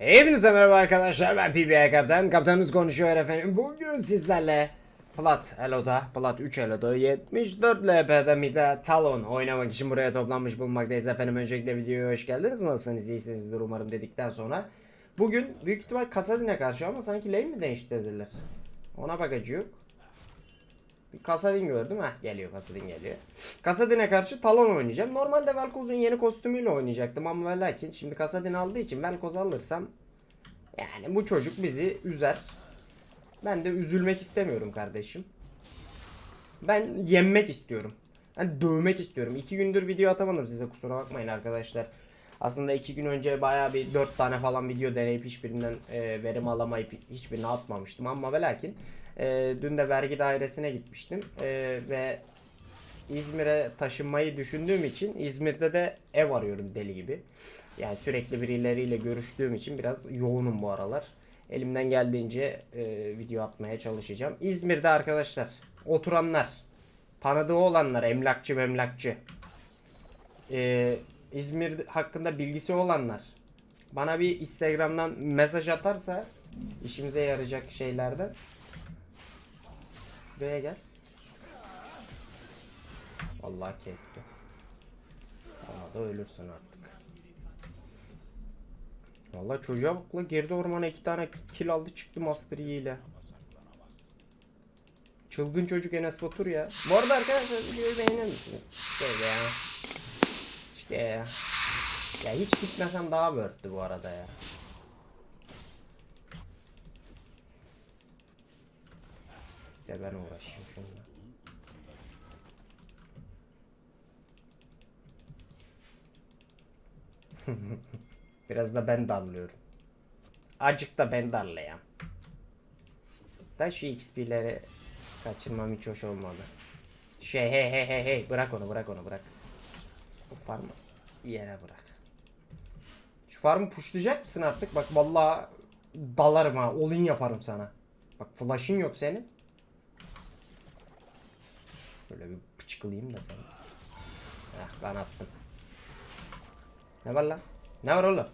Hepinize merhaba arkadaşlar ben PBA Kaptan. Kaptanınız konuşuyor efendim. Bugün sizlerle Plat Elo'da, Plat 3 Elo'da 74 LP'de Mida Talon oynamak için buraya toplanmış bulunmaktayız efendim. Öncelikle videoya hoş geldiniz. Nasılsınız, iyisinizdir umarım dedikten sonra. Bugün büyük ihtimal Kasadin'e karşı ama sanki lane mi değiştirdiler? Ona bakacağım. Bir Kasadin gördüm. Heh geliyor Kasadin geliyor. Kasadin'e karşı Talon oynayacağım. Normalde Velkoz'un yeni kostümüyle oynayacaktım ama ve lakin şimdi Kasadin aldığı için Velkoz alırsam yani bu çocuk bizi üzer. Ben de üzülmek istemiyorum kardeşim. Ben yenmek istiyorum. Ben dövmek istiyorum. İki gündür video atamadım size kusura bakmayın arkadaşlar. Aslında iki gün önce baya bir dört tane falan video deneyip hiçbirinden e, verim alamayıp hiçbirini atmamıştım ama ve lakin e, dün de vergi dairesine gitmiştim e, ve İzmir'e taşınmayı düşündüğüm için İzmir'de de ev arıyorum deli gibi. Yani sürekli birileriyle görüştüğüm için biraz yoğunum bu aralar. Elimden geldiğince e, video atmaya çalışacağım. İzmir'de arkadaşlar oturanlar, tanıdığı olanlar, emlakçı memlakçı, e, İzmir hakkında bilgisi olanlar bana bir Instagram'dan mesaj atarsa işimize yarayacak şeylerden. Şuraya gel. Vallahi kesti. Ama da ölürsün artık. Vallahi çocuğa bak la girdi ormana iki tane kill aldı çıktı Master Yi ile. Çılgın çocuk Enes Batur ya. Bu arada arkadaşlar videoyu beğenir misiniz? Şey ya. İşte ya. Ya hiç gitmesem daha worth'tü bu arada ya. Ya ben uğraşayım şununla. Biraz da ben darlıyorum. Acık da ben darlayayım. Da şu XP'leri kaçırmam hiç hoş olmadı. Şey hey hey hey hey bırak onu bırak onu bırak. Bu farmı yere bırak. Şu farmı pushlayacak mısın artık? Bak vallahi dalarım ha. Olin yaparım sana. Bak flash'ın yok senin. Böyle bir pıçkılayım da sana. Heh ben attım. Ne var lan? Ne var oğlum?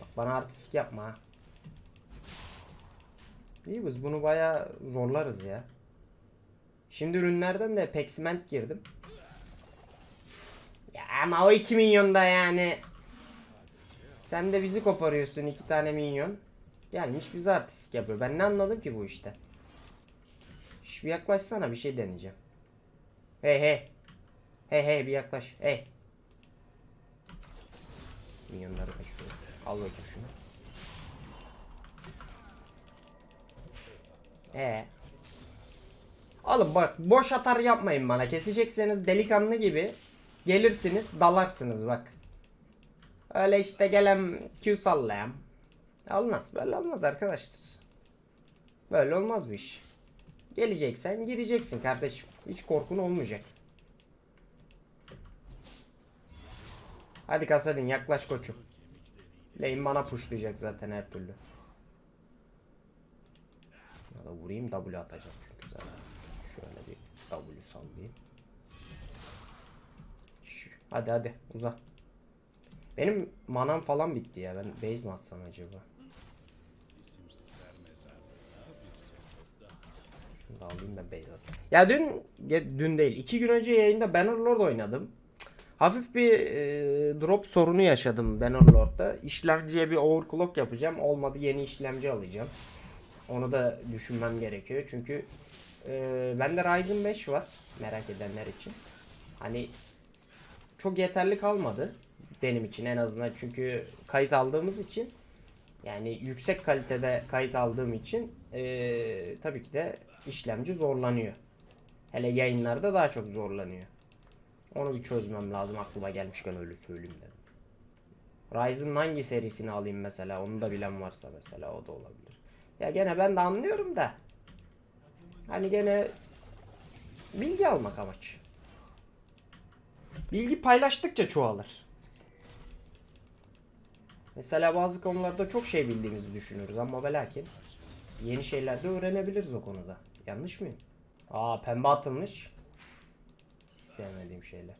Bak bana artistik yapma ha. İyi biz bunu baya zorlarız ya. Şimdi ürünlerden de Peximent girdim. Ya ama o 2 milyonda yani. Sen de bizi koparıyorsun iki tane milyon. Gelmiş bize artistik yapıyor. Ben ne anladım ki bu işte? Şş, bir yaklaşsana bir şey deneyeceğim. Hey hey. Hey hey bir yaklaş. Hey. Milyonları kaçırıyor. Al bakayım şunu. Ee. Oğlum bak boş atar yapmayın bana. Kesecekseniz delikanlı gibi gelirsiniz dalarsınız bak. Öyle işte gelen Q sallayam. Olmaz böyle olmaz arkadaşlar. Böyle olmaz bu iş. Geleceksen gireceksin kardeşim. Hiç korkun olmayacak. Hadi Kasadin yaklaş koçum. Lane bana pushlayacak zaten her türlü. Ya da vurayım W atacağım çünkü zaten. Şöyle bir W sallayayım. Hadi hadi uza. Benim manam falan bitti ya. Ben base mi atsam acaba? Şunu da alayım da base atayım. Ya dün dün değil. iki gün önce yayında Bannerlord oynadım. Hafif bir e, drop sorunu yaşadım Bannerlord'da. İşlemciye bir overclock yapacağım. Olmadı yeni işlemci alacağım. Onu da düşünmem gerekiyor. Çünkü e, bende Ryzen 5 var. Merak edenler için. Hani çok yeterli kalmadı. Benim için en azından. Çünkü kayıt aldığımız için yani yüksek kalitede kayıt aldığım için e, tabii ki de işlemci zorlanıyor. Hele yayınlarda daha çok zorlanıyor. Onu bir çözmem lazım aklıma gelmişken öyle söyleyeyim dedim. Ryzen'ın hangi serisini alayım mesela onu da bilen varsa mesela o da olabilir. Ya gene ben de anlıyorum da. Hani gene bilgi almak amaç. Bilgi paylaştıkça çoğalır. Mesela bazı konularda çok şey bildiğimizi düşünürüz ama ve lakin yeni şeyler de öğrenebiliriz o konuda. Yanlış mıyım? Aa pembe atılmış. Hiç sevmediğim şeyler.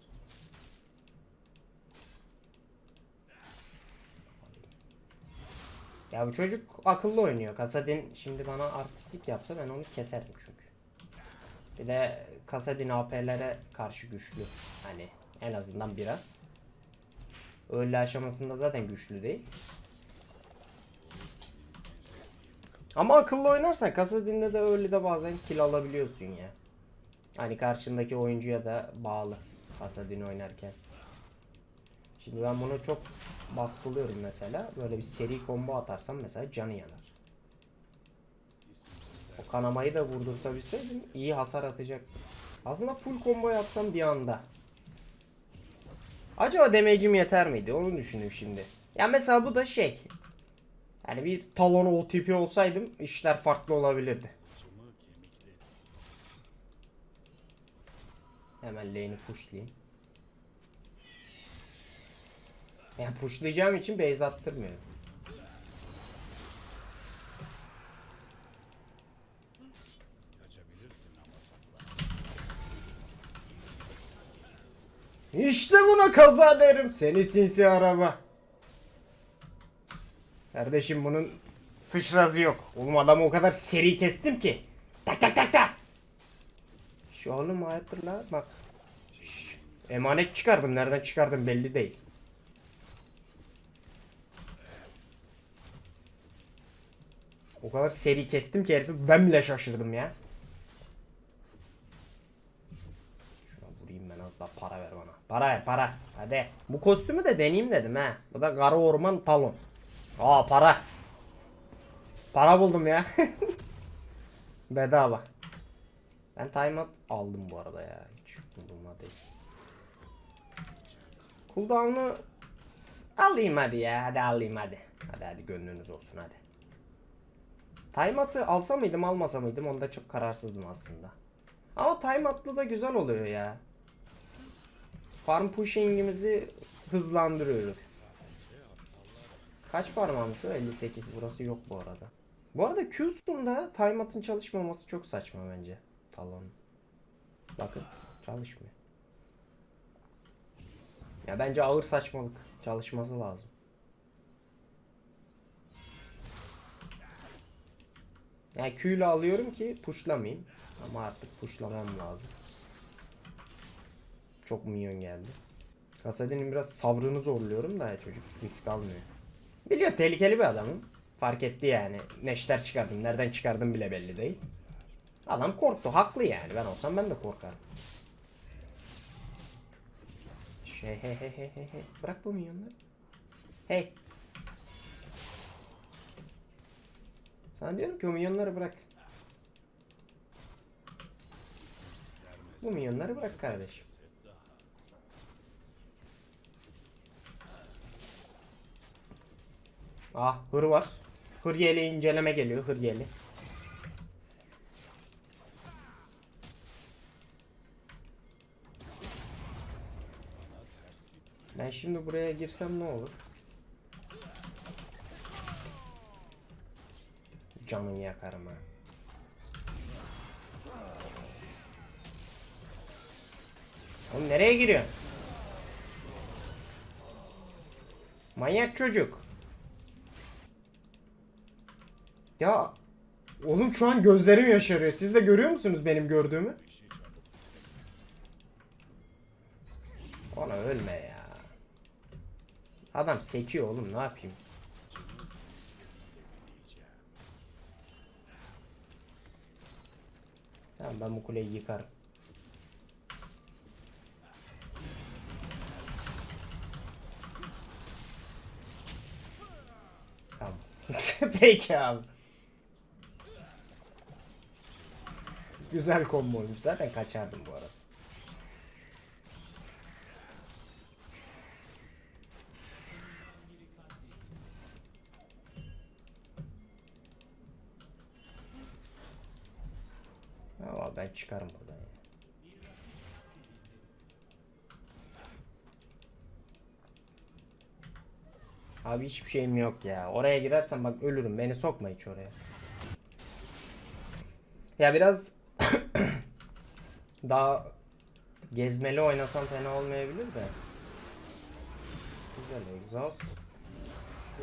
Ya bu çocuk akıllı oynuyor. Kasadin şimdi bana artistik yapsa ben onu keserim çünkü. Bir de Kasadin AP'lere karşı güçlü. Hani en azından biraz. Öyle aşamasında zaten güçlü değil. Ama akıllı oynarsan Kasadin'de de öyle de bazen kill alabiliyorsun ya. Hani karşındaki oyuncuya da bağlı Kasadin oynarken. Şimdi ben bunu çok baskılıyorum mesela. Böyle bir seri combo atarsam mesela canı yanar. O kanamayı da vurdurtabilseydim iyi hasar atacaktım. Aslında full combo yapsam bir anda. Acaba damage'im yeter miydi? Onu düşündüm şimdi. Ya mesela bu da şey. Yani bir talon OTP olsaydım işler farklı olabilirdi. Hemen lane'i pushlayayım. Yani pushlayacağım için base attırmıyorum. İşte buna kaza derim. Seni sinsi araba. Kardeşim bunun sıçrazı yok. Oğlum adamı o kadar seri kestim ki. Tak tak tak tak. Şu oğlum hayatdır la bak. Şş, emanet çıkardım. Nereden çıkardım belli değil. O kadar seri kestim ki herifi ben bile şaşırdım ya. Şuna vurayım ben az daha para. Para. Hadi. Bu kostümü de deneyeyim dedim ha. Bu da Kara Orman Talon. Aa para. Para buldum ya. Bedava. Ben timeout aldım bu arada ya. Hiç değil. Cooldown'u alayım hadi ya. Hadi alayım hadi. Hadi hadi gönlünüz olsun hadi. Timeout'ı alsa mıydım almasa mıydım onda çok kararsızdım aslında. Ama timeout'lı da güzel oluyor ya. Farm pushing'imizi hızlandırıyoruz. Kaç farm almış o? 58. Burası yok bu arada. Bu arada Q'sunda timeout'ın çalışmaması çok saçma bence. Talon. Bakın çalışmıyor. Ya bence ağır saçmalık. Çalışması lazım. Yani Q alıyorum ki pushlamayayım. Ama artık pushlamam lazım. Çok minyon geldi. Kasadin'in biraz sabrını zorluyorum da çocuk risk almıyor. Biliyor tehlikeli bir adamım. Fark etti yani. Neşter çıkardım. Nereden çıkardım bile belli değil. Adam korktu. Haklı yani. Ben olsam ben de korkarım. Şey he he he he he. Bırak bu minyonları. Hey. Sana diyorum ki o minyonları bırak. Bu minyonları bırak kardeşim. Ah hır var. Hır yeli inceleme geliyor hır yeli. Ben şimdi buraya girsem ne olur? Canını yakarım ha. Oğlum nereye giriyor? Manyak çocuk. Ya oğlum şu an gözlerim yaşarıyor. Siz de görüyor musunuz benim gördüğümü? Ona ölme ya. Adam sekiyor oğlum ne yapayım? Tamam ben bu kuleyi yıkarım. Tamam. Peki abi. Güzel komboymuş. Zaten kaçardım bu arada. Ama ben çıkarım buradan ya. Abi hiçbir şeyim yok ya. Oraya girersem bak ölürüm. Beni sokma hiç oraya. Ya biraz daha gezmeli oynasam fena olmayabilir de. Güzel egzoz.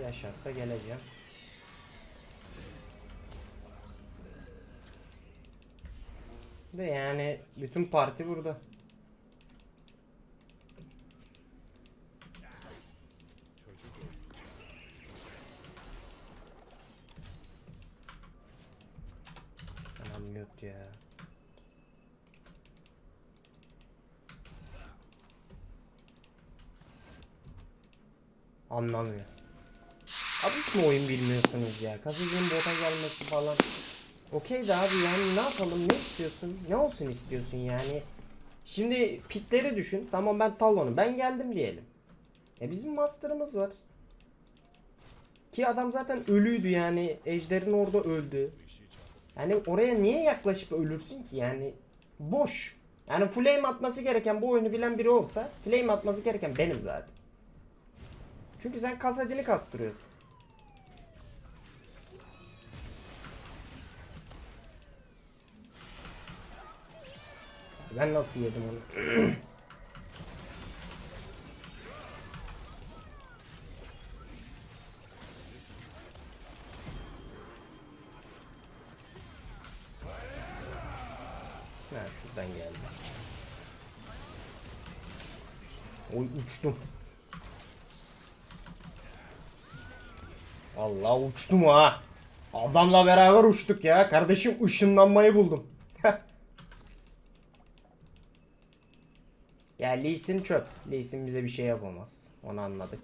Yaşarsa geleceğim. De yani bütün parti burada. Anam yok ya. Anlamıyor. Abi hiç mi oyun bilmiyorsunuz ya? Kazıcının bota gelmesi falan. Okey de abi yani ne yapalım ne istiyorsun? Ne olsun istiyorsun yani? Şimdi pitleri düşün. Tamam ben Talon'um. Ben geldim diyelim. E bizim master'ımız var. Ki adam zaten ölüydü yani. Ejder'in orada öldü. Yani oraya niye yaklaşıp ölürsün ki yani? Boş. Yani flame atması gereken bu oyunu bilen biri olsa flame atması gereken benim zaten. Çünkü sen kasadini kastırıyorsun. Ben nasıl yedim onu? ha şuradan geldi. Oy uçtum. Allah uçtum ha. Adamla beraber uçtuk ya. Kardeşim ışınlanmayı buldum. ya Lee Sin çöp. Lee Sin bize bir şey yapamaz. Onu anladık.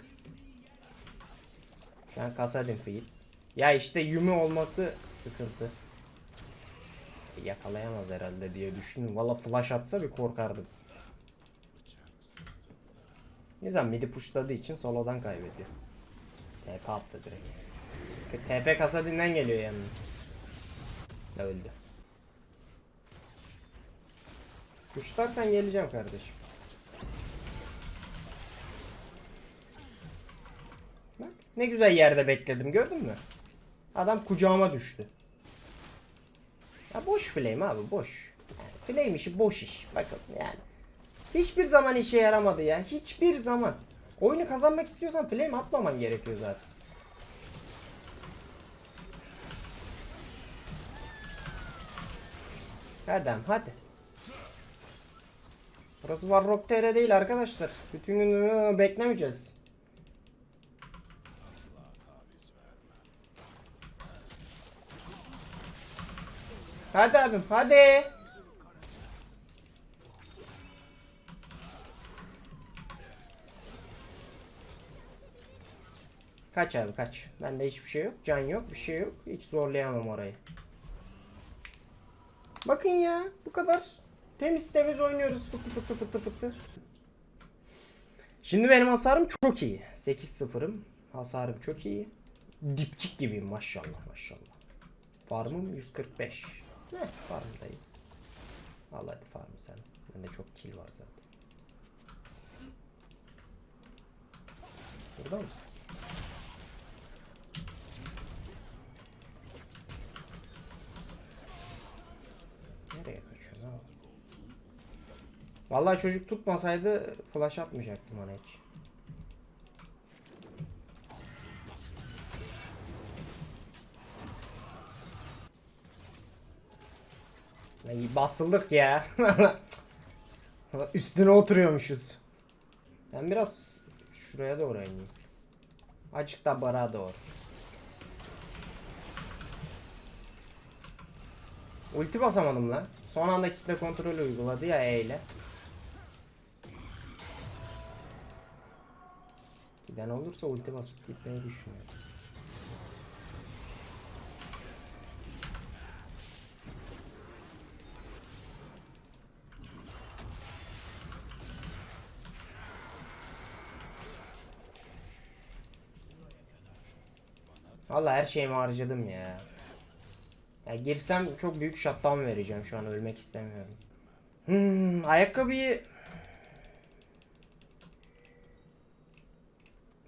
Ben Kasadin fiil. Ya işte Yumi olması sıkıntı. Yakalayamaz herhalde diye düşündüm. Valla flash atsa bir korkardım. Nizam midi pushladığı için solodan kaybediyor. TP attı direkt. TP Kasadin'den geliyor yani. Öldü. Kuşlarsan geleceğim kardeşim. Bak ne güzel yerde bekledim gördün mü? Adam kucağıma düştü. Ya boş flame abi boş. Yani flame işi boş iş. Bakın yani. Hiçbir zaman işe yaramadı ya. Hiçbir zaman. Oyunu kazanmak istiyorsan flame atmaman gerekiyor zaten. Hadi am, hadi. Burası Warrock TR değil arkadaşlar. Bütün gün ıı, beklemeyeceğiz. Hadi abim hadi. Kaç abi kaç. Bende hiçbir şey yok. Can yok bir şey yok. Hiç zorlayamam orayı. Bakın ya bu kadar. Temiz temiz oynuyoruz fıtı fıtı fıtı fıtı. Şimdi benim hasarım çok iyi. 8-0'ım. Hasarım çok iyi. Dipçik gibiyim maşallah maşallah. Farmım 145. Ne farmdayım. Al hadi farm sen. Bende çok kill var zaten. Burada mısın? Nereye kaçıyorsun abi? Vallahi çocuk tutmasaydı flash atmayacaktım ona hiç. Basıldık ya. Üstüne oturuyormuşuz. Ben biraz şuraya doğru ineyim. Acık da bara doğru. Ulti basamadım lan. Son anda kitle kontrolü uyguladı ya E ile. Giden olursa ulti basıp gitmeyi düşünüyorum. Vallahi her şeyimi harcadım ya. Ya girsem çok büyük shutdown vereceğim şu an ölmek istemiyorum. Hmm, ayakkabıyı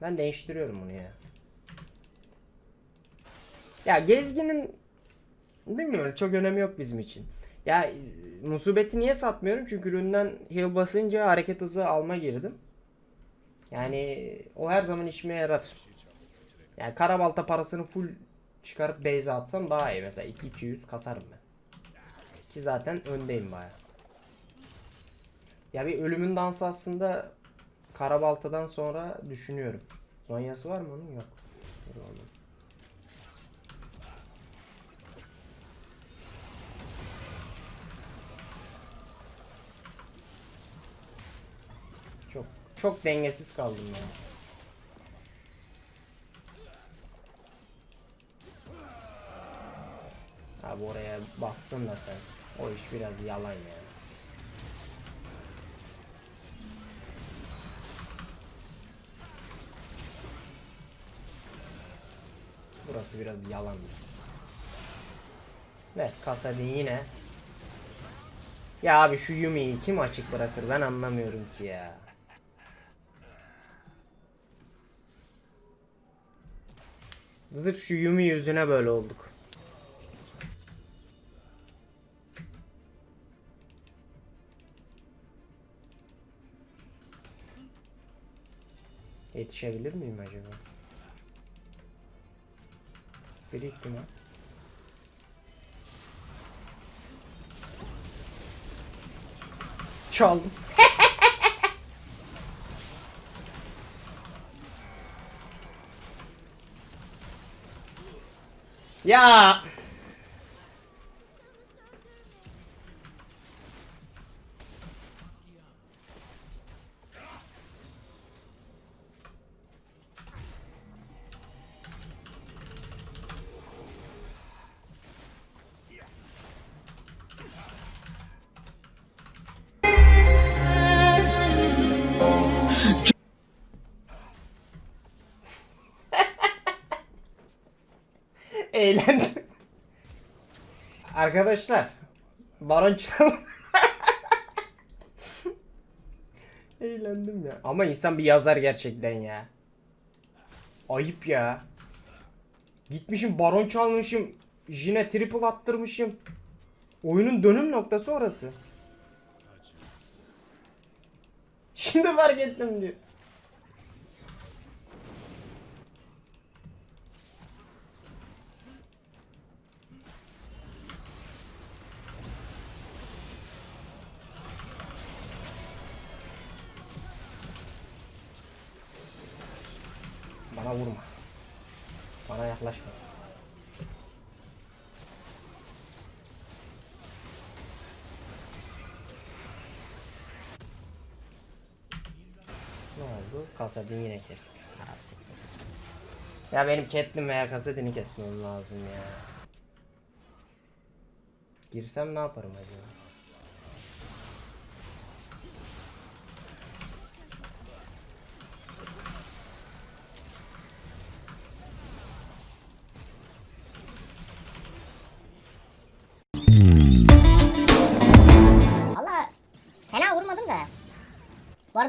Ben değiştiriyorum bunu ya. Ya gezginin bilmiyorum çok önemi yok bizim için. Ya musibeti niye satmıyorum? Çünkü üründen heal basınca hareket hızı alma girdim. Yani o her zaman işime yarar. Yani karabalta parasını full çıkarıp base atsam daha iyi. Mesela 2-200 kasarım ben. Ki zaten öndeyim baya. Ya bir ölümün dansı aslında Karabalta'dan sonra düşünüyorum. Zonyası var mı onun? Yok. Çok çok dengesiz kaldım ya. Abi oraya bastın da sen. O iş biraz yalan ya. Burası biraz yalan. Ve Kasadin yine. Ya abi şu Yumi'yi kim açık bırakır ben anlamıyorum ki ya. Zırh şu Yumi yüzüne böyle olduk. Yetişebilir miyim acaba? Bir ihtimal. Çaldım. ya. Eğlendim. Arkadaşlar. Baron çal. Eğlendim ya. Ama insan bir yazar gerçekten ya. Ayıp ya. Gitmişim baron çalmışım. Jine triple attırmışım. Oyunun dönüm noktası orası. Şimdi fark ettim diyor. Bana vurma. Bana yaklaşma. Ne oldu? Kasadin yine kesti. Ya benim Catelyn veya Kasadin'i kesmem lazım ya. Girsem ne yaparım acaba?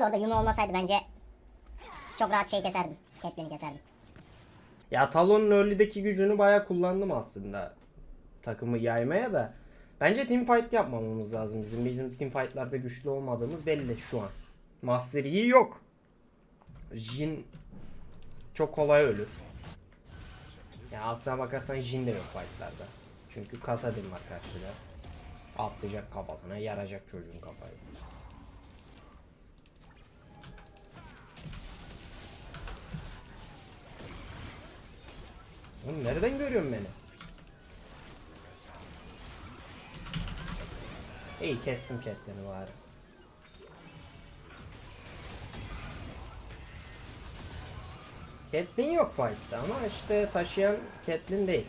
Orada Yumi olmasaydı bence çok rahat şey keserdim. Catelyn'i keserdim. Ya Talon'un early'deki gücünü bayağı kullandım aslında. Takımı yaymaya da. Bence team fight yapmamamız lazım bizim. Bizim team fight'larda güçlü olmadığımız belli şu an. Master Yi yok. Jin çok kolay ölür. Ya aslına bakarsan Jin de yok fight'larda. Çünkü Kasadin var karşıda. Atlayacak kafasına, yaracak çocuğun kafayı. Oğlum nereden görüyorsun beni? İyi kestim Catelyn'i bari. Catelyn yok fight'ta ama işte taşıyan Catelyn değil.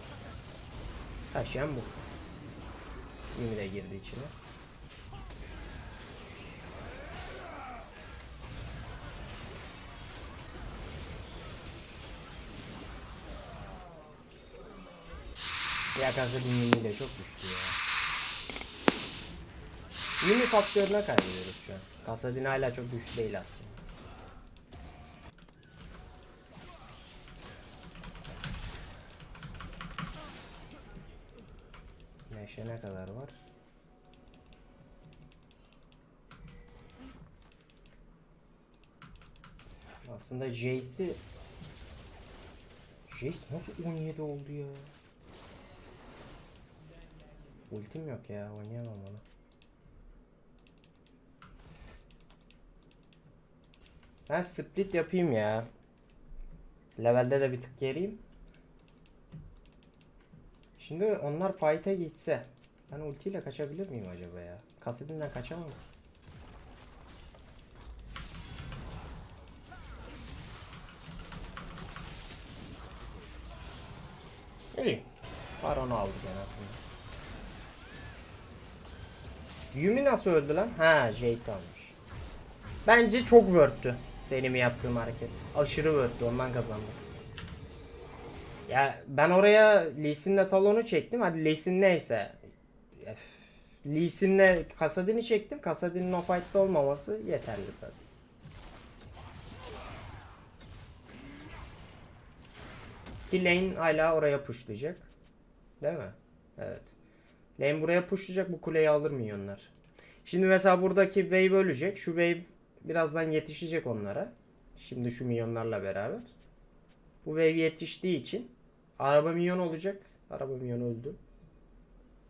Taşıyan bu. Yumi de girdi içine. Faktörüne kaybediyoruz şu an. Kasadin hala çok güçlü değil aslında. Neşe ne kadar var? Aslında Jace'i Jace nasıl 17 oldu ya? Ultim yok ya oynayamam onu. Ben split yapayım ya. Levelde de bir tık geriyim. Şimdi onlar fight'e gitse. Ben ultiyle kaçabilir miyim acaba ya? Kasidimden kaçamam. İyi. Baron'u aldık en azından. Yumi nasıl öldü lan? Ha Jace almış. Bence çok worth'tü. Benim yaptığım hareket. Aşırı worth'tü ondan kazandık. Ya ben oraya Lee talonu çektim. Hadi Lee neyse. Öf. Lee Sin'le Kasadin'i çektim. Kasadin'in o fight'ta olmaması yeterli zaten. Ki Lane hala oraya pushlayacak. Değil mi? Evet. Lane buraya pushlayacak bu kuleyi alır milyonlar. Şimdi mesela buradaki wave ölecek. Şu wave birazdan yetişecek onlara. Şimdi şu milyonlarla beraber. Bu wave yetiştiği için araba milyon olacak. Araba milyon öldü.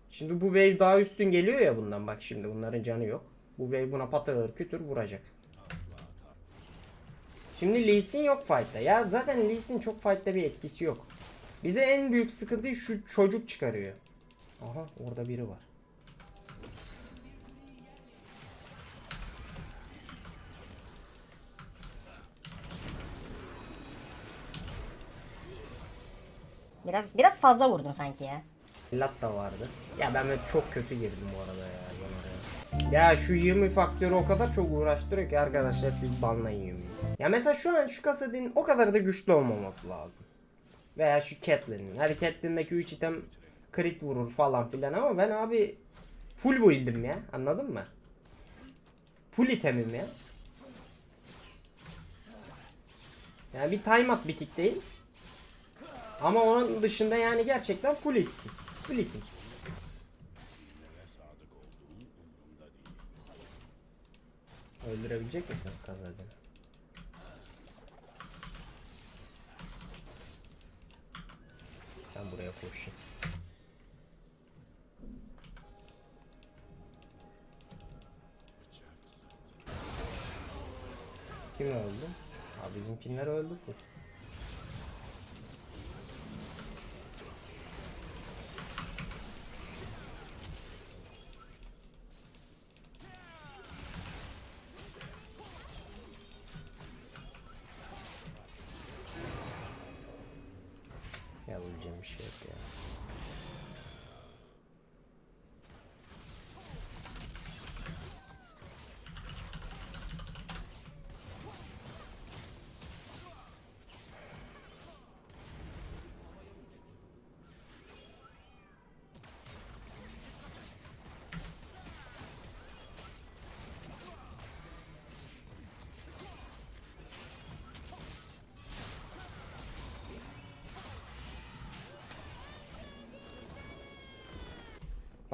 Şimdi bu wave daha üstün geliyor ya bundan bak şimdi bunların canı yok. Bu wave buna patır kütür vuracak. Şimdi Lee Sin yok fight'ta. Ya zaten Lee Sin çok fight'ta bir etkisi yok. Bize en büyük sıkıntıyı şu çocuk çıkarıyor. Aha orada biri var. Biraz biraz fazla vurdun sanki ya. Lat da vardı. Ya ben böyle çok kötü girdim bu arada ya. Ya şu 20 faktörü o kadar çok uğraştırıyor ki arkadaşlar siz banlayın 20'yi. Ya mesela şu an şu kasadinin o kadar da güçlü olmaması lazım. Veya şu Catelyn'in. Her Catelyn'deki 3 item crit vurur falan filan ama ben abi full build'im ya. Anladın mı? Full itemim ya. Yani bir timeout bitik değil. Ama onun dışında yani gerçekten full item. Full item. Öldürebilecek misiniz kazadını? Ben buraya koşayım. Kim öldü? Abi bizimkiler öldü. bu.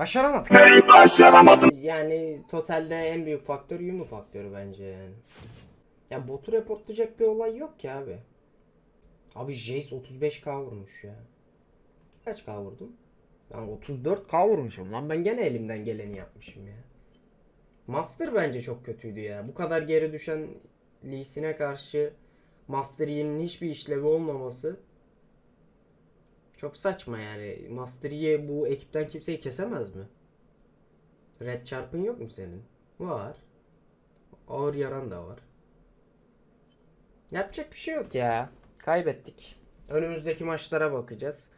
Başaramadık. Başaramadım. Yani totalde en büyük faktör Yumu faktörü bence yani. Ya botu reportlayacak bir olay yok ki abi. Abi Jace 35k vurmuş ya. Kaç k vurdum? Ben 34k vurmuşum lan ben gene elimden geleni yapmışım ya. Master bence çok kötüydü ya. Bu kadar geri düşen Lee Sin'e karşı Master Yi'nin hiçbir işlevi olmaması çok saçma yani. Master Yi bu ekipten kimseyi kesemez mi? Red çarpın yok mu senin? Var. Ağır yaran da var. Yapacak bir şey yok ya. Kaybettik. Önümüzdeki maçlara bakacağız.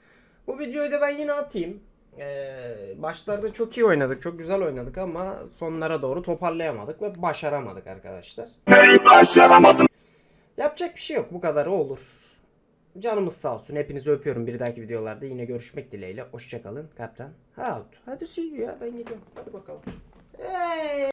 Bu videoyu da ben yine atayım. Ee, başlarda çok iyi oynadık, çok güzel oynadık ama sonlara doğru toparlayamadık ve başaramadık arkadaşlar. Başaramadım. Yapacak bir şey yok. Bu kadar olur. Canımız sağ olsun. Hepinizi öpüyorum. Bir dahaki videolarda yine görüşmek dileğiyle. Hoşçakalın. Kaptan. Out. Hadi see you ya. Ben gidiyorum. Hadi bakalım. Hey.